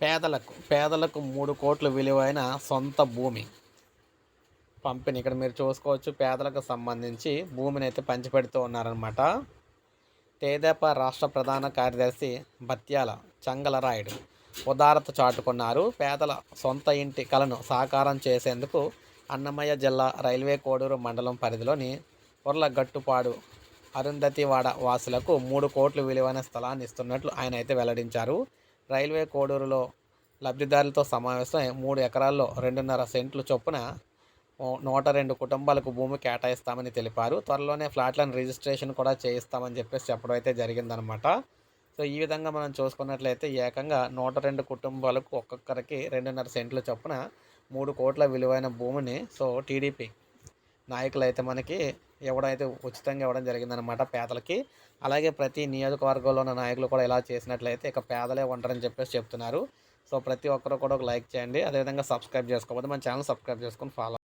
పేదలకు పేదలకు మూడు కోట్ల విలువైన సొంత భూమి. పంపిణీ ఇక్కడ మీరు చూసుకోవచ్చు. పేదలకు సంబంధించి భూమిని అయితే పంచిపెడుతూ ఉన్నారనమాట తేదేప రాష్ట్ర ప్రధాన కార్యదర్శి బత్యాల చంగలరాయుడు ఉదారత చాటుకున్నారు. పేదల సొంత ఇంటి కలను సాకారం చేసేందుకు అన్నమయ్య జిల్లా రైల్వే కోడూరు మండలం పరిధిలోని ఉర్లగట్టుపాడు అరుంధతివాడ వాసులకు మూడు కోట్ల విలువైన స్థలాన్ని ఇస్తున్నట్లు ఆయన అయితే వెల్లడించారు. రైల్వే కోడూరులో లబ్ధిదారులతో సమావేశమై మూడు ఎకరాల్లో రెండున్నర సెంట్లు చొప్పున నూట రెండు కుటుంబాలకు భూమి కేటాయిస్తామని తెలిపారు. త్వరలోనే ఫ్లాట్లను రిజిస్ట్రేషన్ కూడా చేయిస్తామని చెప్పేసి చెప్పడం అయితే జరిగిందనమాట సో ఈ విధంగా మనం చూసుకున్నట్లయితే ఏకంగా నూట రెండు కుటుంబాలకు ఒక్కొక్కరికి రెండున్నర సెంట్ల చొప్పున మూడు కోట్ల విలువైన భూమిని సో టీడీపీ నాయకులు అయితే మనకి ఇవ్వడం అయితే ఉచితంగా ఇవ్వడం జరిగిందనమాట పేదలకి. అలాగే ప్రతి నియోజకవర్గంలో ఉన్న నాయకులు కూడా ఇలా చేసినట్లయితే ఇక పేదలే ఉంటారని చెప్పేసి చెప్తున్నారు. సో ప్రతి ఒక్కరు కూడా ఒక లైక్ చేయండి. అదేవిధంగా సబ్స్క్రైబ్ చేసుకోకపోతే మన ఛానల్ సబ్స్క్రైబ్ చేసుకొని ఫాలో